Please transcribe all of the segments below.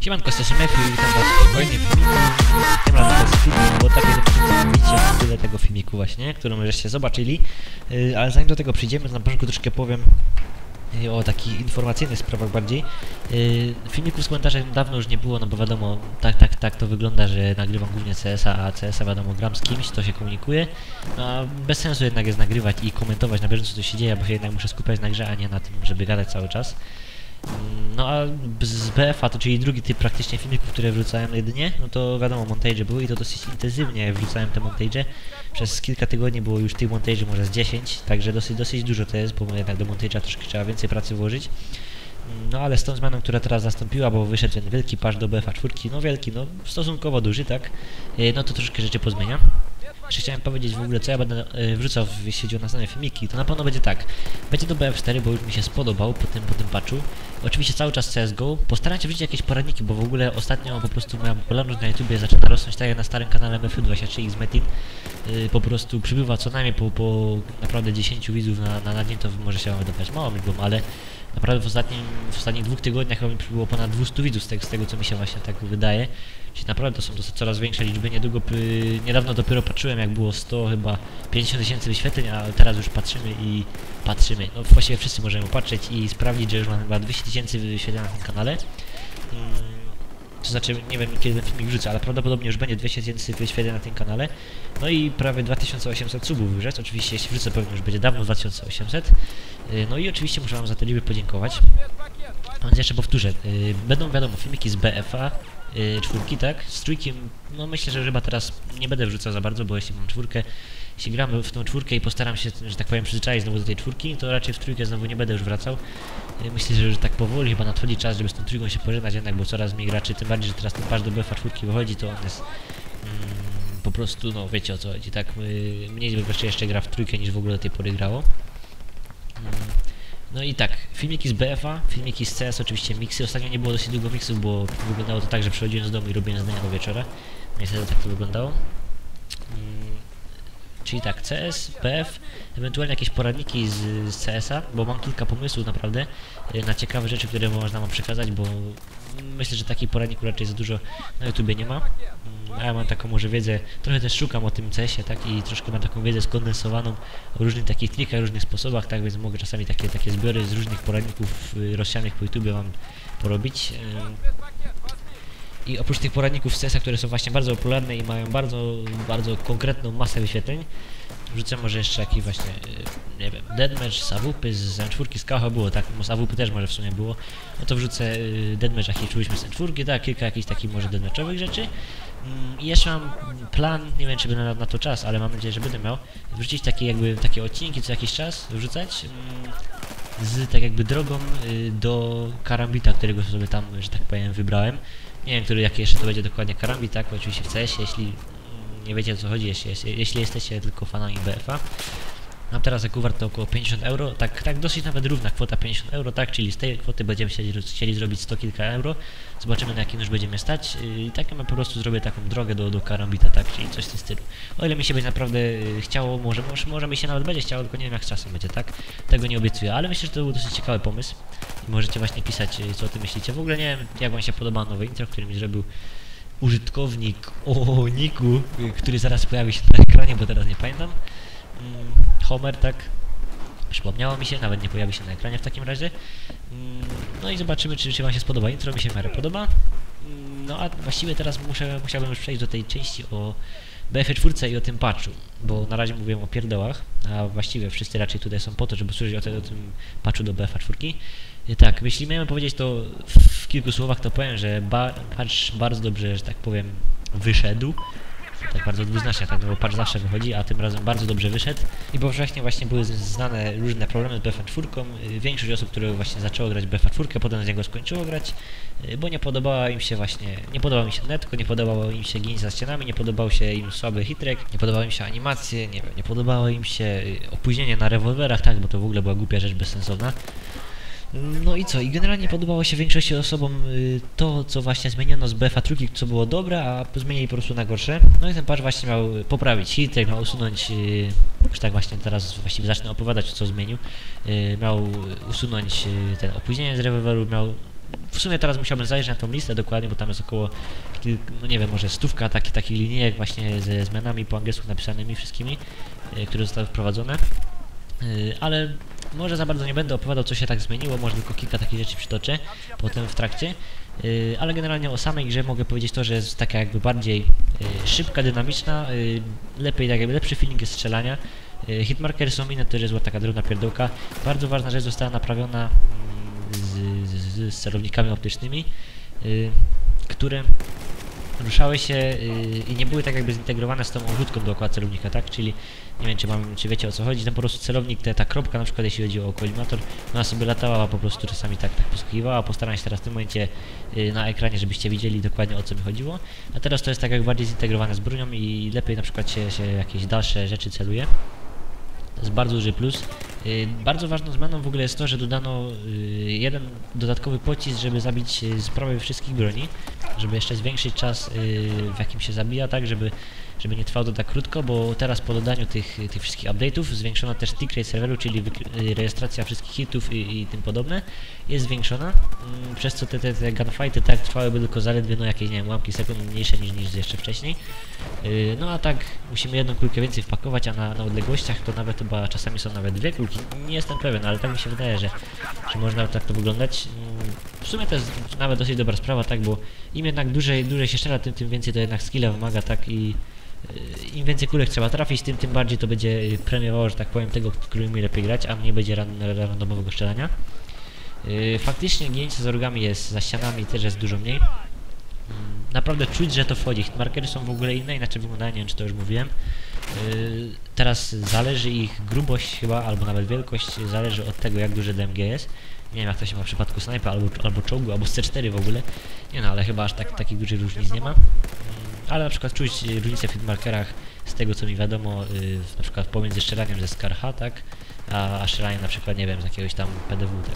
Siemanko, jestem Mefi i witam was w kolejnym filmiku. Tym razem to jest filmik, bo tak jak widzicie tyle tego filmiku właśnie, którą żeście zobaczyli. Yy, ale zanim do tego przyjdziemy, to na początku troszkę powiem yy, o takich informacyjnych sprawach bardziej. Yy, filmików z komentarzem dawno już nie było, no bo wiadomo, tak, tak, tak to wygląda, że nagrywam głównie CS-a, a CS-a wiadomo gram z kimś, to się komunikuje. No, a bez sensu jednak jest nagrywać i komentować na bieżąco co się dzieje, bo się jednak muszę skupiać na grze, a nie na tym, żeby gadać cały czas. No a z BF-a, to czyli drugi typ praktycznie filmików, które wrzucałem jedynie, no to wiadomo, montage były i to dosyć intensywnie wrzucałem te montage. Przez kilka tygodni było już tych montage'y może z 10, także dosyć, dosyć dużo to jest, bo jednak do montage'a troszkę trzeba więcej pracy włożyć. No ale z tą zmianą, która teraz nastąpiła, bo wyszedł ten wielki patch do BFA 4, no wielki, no stosunkowo duży, tak, e, no to troszkę rzeczy pozmienia. Jeszcze chciałem powiedzieć w ogóle, co ja będę e, wrzucał, jeśli chodzi o następne filmiki, to na pewno będzie tak. Będzie do BF4, bo już mi się spodobał po tym, po tym patchu. Oczywiście cały czas CSGO. Postaram się wrzucić jakieś poradniki, bo w ogóle ostatnio po prostu moja popularność na YouTubie zaczyna rosnąć, tak jak na starym kanale MF23X Metin. Yy, po prostu przybywa co najmniej po, po naprawdę 10 widzów na, na, na dzień, to może się wydawać mało liczbą, ale naprawdę w, ostatnim, w ostatnich dwóch tygodniach chyba mi przybyło ponad 200 widzów z tego, z tego co mi się właśnie tak wydaje. Naprawdę to są to coraz większe liczby. Niedługo, niedawno dopiero patrzyłem jak było 100 chyba 50 tysięcy wyświetleń, a teraz już patrzymy i patrzymy. No właściwie wszyscy możemy patrzeć i sprawdzić, że już mam chyba 200 tysięcy wyświetleń na tym kanale. Mm, to znaczy, nie wiem kiedy ten filmik wrzucę, ale prawdopodobnie już będzie 200 tysięcy wyświetleń na tym kanale. No i prawie 2800 subów wyrzec. Oczywiście jeśli wrzucę pewnie już będzie dawno 2800. Y, no i oczywiście muszę wam za te liczby podziękować. Więc jeszcze powtórzę, y, będą wiadomo filmiki z BFA, yy, czwórki, tak? Z trójkiem, no myślę, że chyba teraz nie będę wrzucał za bardzo, bo jeśli mam czwórkę, jeśli gram w tą czwórkę i postaram się, że tak powiem, przyzwyczaić znowu do tej czwórki, to raczej w trójkę znowu nie będę już wracał. Yy, myślę, że, że tak powoli chyba nadchodzi czas, żeby z tą trójką się pożegnać jednak, bo coraz mniej graczy, tym bardziej, że teraz ten patch do BFA czwórki wychodzi, to on jest mm, po prostu, no wiecie o co chodzi, tak? Mniej graczy jeszcze gra w trójkę niż w ogóle do tej pory grało. Mm. No i tak, filmiki z BFA, filmiki z CS, oczywiście miksy. Ostatnio nie było dosyć długo miksów, bo wyglądało to tak, że przychodziłem z domu i robiłem z dnia do wieczora. Niestety tak to wyglądało. Czyli tak, CS, BF, ewentualnie jakieś poradniki z, z CS-a, bo mam kilka pomysłów naprawdę y, na ciekawe rzeczy, które można wam przekazać, bo myślę, że takich poradników raczej za dużo na YouTubie nie ma. Mm, a ja mam taką może wiedzę, trochę też szukam o tym CS-ie, tak, i troszkę mam taką wiedzę skondensowaną o różnych takich trikach, różnych sposobach, tak, więc mogę czasami takie, takie zbiory z różnych poradników y, rozsianych po YouTubie wam porobić. I oprócz tych poradników z CS-a, które są właśnie bardzo popularne i mają bardzo, bardzo konkretną masę wyświetleń, wrzucę może jeszcze jakiś właśnie, y, nie wiem, deadmatch z AWP, z M4, z Kacha było, tak, z też może w sumie było, no to wrzucę y, deadmatch, jaki czuliśmy z M4, tak, kilka jakichś takich może deadmatchowych rzeczy. Mm, I jeszcze mam plan, nie wiem czy będę na, na to czas, ale mam nadzieję, że będę miał, wrzucić takie jakby, takie odcinki co jakiś czas, wrzucać, mm, z tak jakby drogą y, do karambita, którego sobie tam, że tak powiem, wybrałem. Nie wiem, który, jaki jeszcze to będzie dokładnie karambit, tak, oczywiście w CS, jeśli nie wiecie o co chodzi, jeśli, jeśli jesteście tylko fanami BFA. Mam teraz jaką warto około 50 euro, tak, tak dosyć nawet równa kwota 50 euro, tak, czyli z tej kwoty będziemy chcieli, chcieli zrobić 100 kilka euro, zobaczymy na jakim już będziemy stać. I tak ja po prostu zrobię taką drogę do, do karambita, tak, czyli coś w tym stylu. O ile mi się będzie naprawdę y, chciało, może, może, może mi się nawet będzie chciało, tylko nie wiem jak z czasem będzie, tak, tego nie obiecuję, ale myślę, że to był dosyć ciekawy pomysł. I możecie właśnie pisać, y, co o tym myślicie. W ogóle nie wiem, jak wam się podoba nowe intro, który mi zrobił użytkownik o Niku, który zaraz pojawi się na ekranie, bo teraz nie pamiętam. Homer, tak? Przypomniało mi się, nawet nie pojawi się na ekranie w takim razie. Mm, no i zobaczymy, czy, czy Wam się spodoba. Intro mi się w miarę podoba. Mm, no a właściwie teraz muszę, musiałbym już przejść do tej części o BF4 i o tym patchu, bo na razie mówiłem o pierdołach, a właściwie wszyscy raczej tutaj są po to, żeby służyć o, te, o tym patchu do BF4. I tak, jeśli miałem powiedzieć to w kilku słowach, to powiem, że ba patch bardzo dobrze, że tak powiem, wyszedł tak bardzo dwuznacznie, tak, no bo patch zawsze wychodzi, a tym razem bardzo dobrze wyszedł i powszechnie właśnie były znane różne problemy z BF4, y, większość osób, które właśnie zaczęło grać BF4, potem z niego skończyło grać, y, bo nie podobała im się właśnie, nie podobał mi się netko, nie podobało im się gin za ścianami, nie podobał się im słaby hitrek, nie podobały im się animacje, nie wiem, nie podobało im się y, opóźnienie na rewolwerach, tak, bo to w ogóle była głupia rzecz bezsensowna. No i co? I generalnie podobało się większości osobom y, to, co właśnie zmieniono z BFA trójki, co było dobre, a zmienili po prostu na gorsze. No i ten patch właśnie miał poprawić hit, jak miał usunąć, y, już tak właśnie teraz właściwie zacznę opowiadać, co zmienił. Y, miał usunąć ten opóźnienie z rewolweru, miał w sumie teraz musiałbym zajrzeć na tą listę dokładnie, bo tam jest około, no nie wiem, może stówka taki, takich linijek właśnie ze zmianami po angielsku napisanymi wszystkimi, które zostały wprowadzone. Ale może za bardzo nie będę opowiadał, co się tak zmieniło, może tylko kilka takich rzeczy przytoczę potem w trakcie. Y, ale generalnie o samej grze mogę powiedzieć to, że jest taka jakby bardziej y, szybka, dynamiczna, y, lepiej, tak jakby lepszy feeling jest strzelania. Y, hitmarkery są inne, to też jest taka drobna pierdółka. Bardzo ważna rzecz została naprawiona mm, z, z, z celownikami optycznymi, y, które ruszały się y, i nie były tak jakby zintegrowane z tą ogródką dookoła celownika, tak? Czyli nie wiem, czy, mam, czy wiecie o co chodzi, tam po prostu celownik, te, ta kropka na przykład, jeśli chodzi o kolimator, ona sobie latała po prostu czasami tak, tak poskakiwała, postaram się teraz w tym momencie y, na ekranie, żebyście widzieli dokładnie o co mi chodziło, a teraz to jest tak jak bardziej zintegrowane z bronią i lepiej na przykład się, się jakieś dalsze rzeczy celuje. To jest bardzo duży plus. Yy, bardzo ważną zmianą w ogóle jest to, że dodano yy, jeden dodatkowy pocisk, żeby zabić yy, z prawie wszystkich broni, żeby jeszcze zwiększyć czas, w jakim się zabija, tak, żeby, żeby nie trwało to tak krótko, bo teraz po dodaniu tych, tych wszystkich update'ów zwiększono też tick rate serweru, czyli rejestracja wszystkich hitów i, i tym podobne jest zwiększona, yy, przez co te, te, te gunfighty tak trwałyby tylko zaledwie no jakieś, nie wiem, ułamki sekund mniejsze niż, niż jeszcze wcześniej. No a tak musimy jedną kulkę więcej wpakować, a na, na odległościach to nawet chyba czasami są nawet dwie kulki. Nie jestem pewien, ale tak mi się wydaje, że, że można tak to wyglądać. W sumie to jest nawet dosyć dobra sprawa, tak, bo im jednak dłużej, dłużej się strzela, tym, tym więcej to jednak skilla wymaga, tak, i yy, im więcej kulek trzeba trafić, tym, tym bardziej to będzie premiowało, że tak powiem, tego, który umie lepiej grać, a nie będzie ran, randomowego strzelania. Yy, faktycznie ginięcie z orgami jest za ścianami też jest dużo mniej. Mm, Naprawdę czuć, że to wchodzi. Hitmarkery są w ogóle inne, inaczej wyglądają, nie wiem czy to już mówiłem. Yy, teraz zależy ich grubość chyba, albo nawet wielkość, zależy od tego jak duży DMG jest. Nie wiem jak to się ma w przypadku snajpa, albo, albo czołgu, albo z C4 w ogóle. Nie no, ale chyba aż tak, takich dużych różnic nie ma. Mm, Ale na przykład czuć y, różnicę w hitmarkerach z tego co mi wiadomo, yy, na przykład pomiędzy strzelaniem ze Skarha, tak? A, a strzelaniem na przykład, nie wiem, z jakiegoś tam PDW, tak?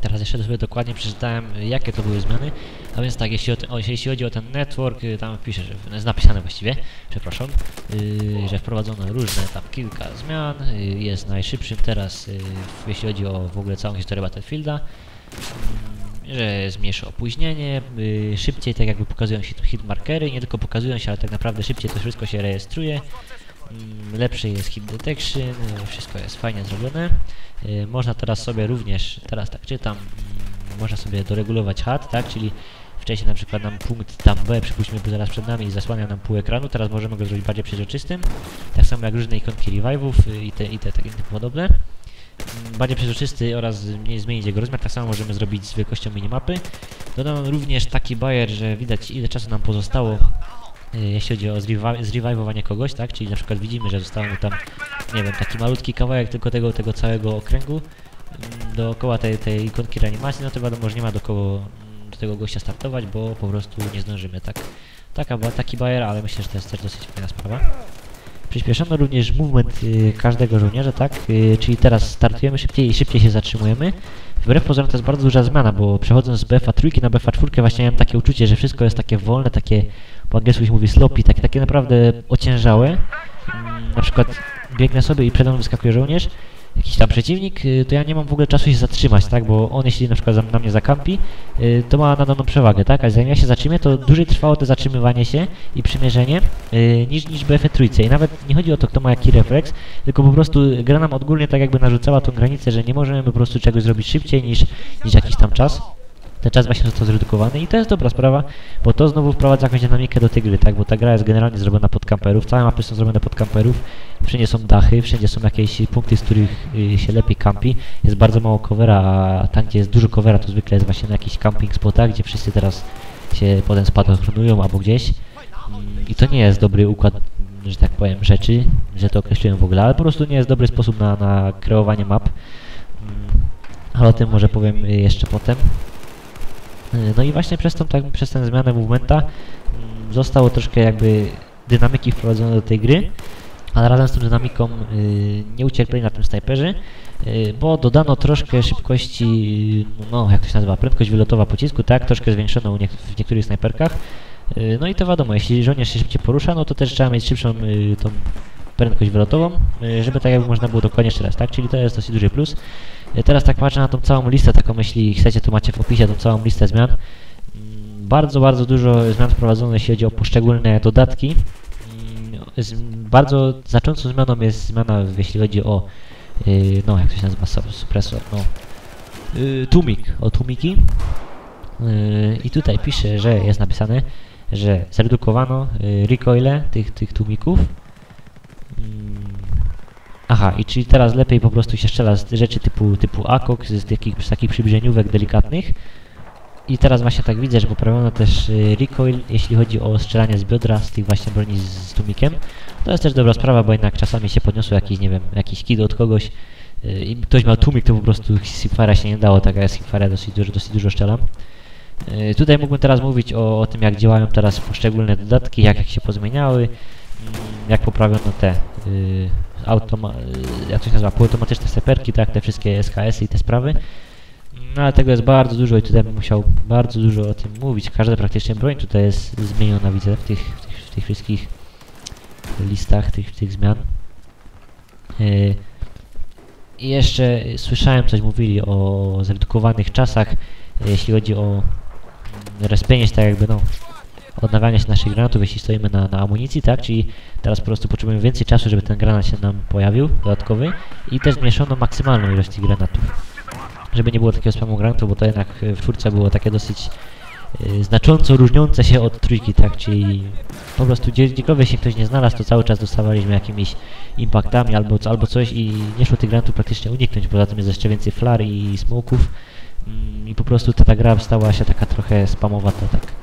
Teraz jeszcze sobie dokładnie przeczytałem, y, jakie to były zmiany. A więc tak, jeśli, o jeśli chodzi o ten network, y, tam pisze, że jest napisane właściwie, przepraszam, yy, że wprowadzono różne tam kilka zmian. Yy, jest najszybszym teraz, yy, jeśli chodzi o w ogóle całą historię Battlefielda. Yy, że jest mniejsze opóźnienie, yy, szybciej tak jakby pokazują się hitmarkery, nie tylko pokazują się, ale tak naprawdę szybciej to wszystko się rejestruje. Lepszy jest hit detection, y, wszystko jest fajnie zrobione. Y, Można teraz sobie również, teraz tak czytam, mm, można sobie doregulować HUD, tak, czyli wcześniej na przykład nam punkt tam B, przypuśćmy, był zaraz przed nami i zasłania nam pół ekranu, teraz możemy go zrobić bardziej przezroczystym. Tak samo jak różne ikonki revive'ów y, i te, i te takie podobne. Mm, Bardziej przezroczysty oraz mniej zmienić jego rozmiar, tak samo możemy zrobić z wielkością minimapy. Dodano również taki bajer, że widać ile czasu nam pozostało y, jeśli chodzi o zrevivowanie kogoś, tak? Czyli na przykład widzimy, że zostało mu tam, nie wiem, taki malutki kawałek tylko tego, tego całego okręgu mm, dookoła tej, tej ikonki reanimacji, no to wiadomo, że nie ma do kogo mm, do tego gościa startować, bo po prostu nie zdążymy, tak? Taka, taki bajer, ale myślę, że to jest też dosyć fajna sprawa. Przyspieszono również movement y, każdego żołnierza, tak? Y, czyli teraz startujemy szybciej i szybciej się zatrzymujemy. Wbrew pozorom to jest bardzo duża zmiana, bo przechodząc z BFA trójki na BFA czwórkę właśnie miałem takie uczucie, że wszystko jest takie wolne, takie po angielsku się mówi sloppy, takie, takie naprawdę ociężałe. Mm, na przykład biegnę sobie i przede mną wyskakuje żołnierz, jakiś tam przeciwnik, y, to ja nie mam w ogóle czasu się zatrzymać, tak, bo on jeśli na przykład na mnie zakampi, y, to ma nade mną przewagę, tak, a zanim ja się zatrzymię, to dłużej trwało to zatrzymywanie się i przymierzenie y, niż, niż BF trójce. I nawet nie chodzi o to, kto ma jaki refleks, tylko po prostu gra nam odgórnie tak jakby narzucała tą granicę, że nie możemy po prostu czegoś zrobić szybciej niż, niż jakiś tam czas. Ten czas właśnie został zredukowany i to jest dobra sprawa, bo to znowu wprowadza jakąś dynamikę do tej gry, tak? Bo ta gra jest generalnie zrobiona pod kamperów, całe mapy są zrobione pod kamperów, wszędzie są dachy, wszędzie są jakieś punkty, z których y, się lepiej kampi. Jest bardzo mało covera, a tam gdzie jest dużo covera, to zwykle jest właśnie na jakichś camping spotach, gdzie wszyscy teraz się potem spadochronują albo gdzieś. I to nie jest dobry układ, że tak powiem, rzeczy, że to określiłem w ogóle, ale po prostu nie jest dobry sposób na, na kreowanie map. Mm, Ale o tym może powiem y, jeszcze potem. Y, No i właśnie przez, tą, tak, przez tę zmianę movementa mm, zostało troszkę jakby dynamiki wprowadzone do tej gry, ale razem z tą dynamiką y, nie ucierpieli na tym snajperzy, y, bo dodano troszkę szybkości, y, no jak to się nazywa, prędkość wylotowa pocisku, tak, troszkę niek w niektórych snajperkach. No i to wiadomo, jeśli żołnierz się szybciej porusza, no to też trzeba mieć szybszą y, tą prędkość wylotową, y, żeby tak jakby można było dokładnie strzelać, tak? Czyli to jest dosyć duży plus. Teraz tak patrzę na tą całą listę, taką jeśli chcecie, to macie w opisie tą całą listę zmian. Mm, Bardzo, bardzo dużo zmian wprowadzono, jeśli chodzi o poszczególne dodatki. Mm, Bardzo znaczącą zmianą jest zmiana, jeśli chodzi o, y, no jak to się nazywa, Sup- suppressor, no, y, tłumik, o tłumiki. Y, I tutaj pisze, że jest napisane, że zredukowano recoile tych, tych tłumików. Aha, i czyli teraz lepiej po prostu się strzela z rzeczy typu, typu AKOK, z takich, z takich przybliżeniówek delikatnych. I teraz właśnie tak widzę, że poprawiono też y, recoil, jeśli chodzi o strzelanie z biodra, z tych właśnie broni z, z tłumikiem. To jest też dobra sprawa, bo jednak czasami się podniosło jakiś, nie wiem, jakiś kid od kogoś y, i ktoś miał tłumik, to po prostu z hipfire się nie dało, tak ja z hipfire dosyć dużo, dosyć dużo strzelam. Y, Tutaj mógłbym teraz mówić o, o tym, jak działają teraz poszczególne dodatki, jak, jak się pozmieniały, jak poprawiono te y, automa, y, jak to się nazywa, półautomatyczne seperki, tak, te wszystkie SKS-y i te sprawy. No ale tego jest bardzo dużo i tutaj bym musiał bardzo dużo o tym mówić. Każda praktycznie broń tutaj jest zmieniona, widzę, w tych, w tych, w tych wszystkich listach tych, tych zmian. Y, I jeszcze słyszałem, coś mówili o zredukowanych czasach, jeśli chodzi o mm, respienie tak jakby no, odnawianie się naszych granatów, jeśli stoimy na, na amunicji, tak? Czyli teraz po prostu potrzebujemy więcej czasu, żeby ten granat się nam pojawił, dodatkowy. I też zmniejszono maksymalną ilość granatów. Żeby nie było takiego spamu granatów, bo to jednak w czwórce było takie dosyć y, znacząco różniące się od trójki, tak? Czyli po prostu gdzie, gdziekolwiek się ktoś nie znalazł, to cały czas dostawaliśmy jakimiś impaktami albo, albo coś i nie szło tych granatów praktycznie uniknąć, poza tym jest jeszcze więcej flar i smoków mm, i po prostu ta, ta gra stała się taka trochę spamowata, tak.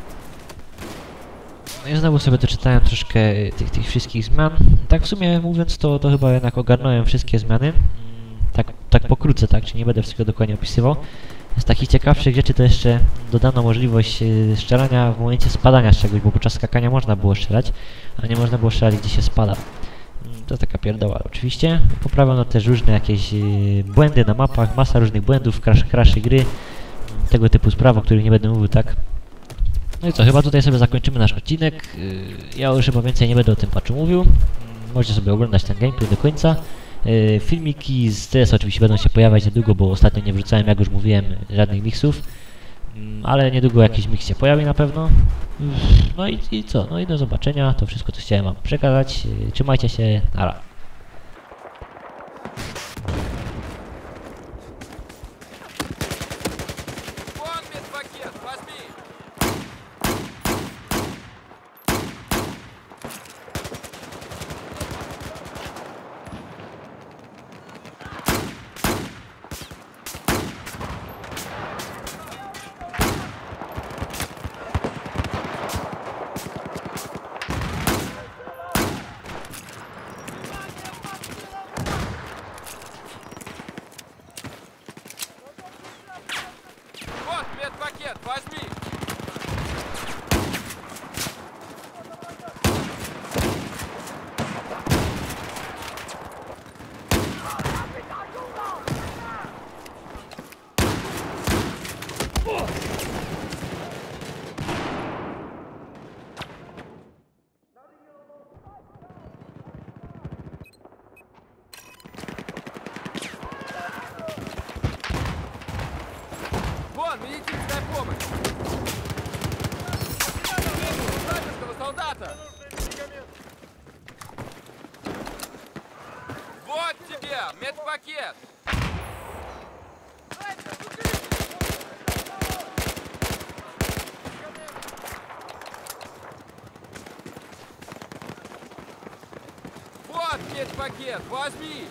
No znowu sobie doczytałem troszkę y, tych, tych wszystkich zmian. Tak w sumie mówiąc, to, to chyba jednak ogarnąłem wszystkie zmiany. Mm, Tak, tak pokrótce, tak, czy nie będę wszystkiego dokładnie opisywał. Z takich ciekawszych rzeczy to jeszcze dodano możliwość y, strzelania w momencie spadania z czegoś, bo podczas skakania można było strzelać, a nie można było strzelać gdzie się spada. Mm, To taka pierdoła oczywiście. Poprawiono też różne jakieś y, błędy na mapach, masa różnych błędów, crash, crashy gry, tego typu spraw, o których nie będę mówił tak. No i co, chyba tutaj sobie zakończymy nasz odcinek. Yy, Ja już chyba więcej nie będę o tym patchu mówił. Mm, Możecie sobie oglądać ten gameplay do końca. Yy, Filmiki z TS oczywiście będą się pojawiać niedługo, bo ostatnio nie wrzucałem, jak już mówiłem, żadnych miksów. Mm, Ale niedługo jakiś miks się pojawi na pewno. Yy, No i, i co? No i do zobaczenia. To wszystko, co chciałem wam przekazać. Yy, Trzymajcie się. Nara. пакет! Вот, пакет, возьми!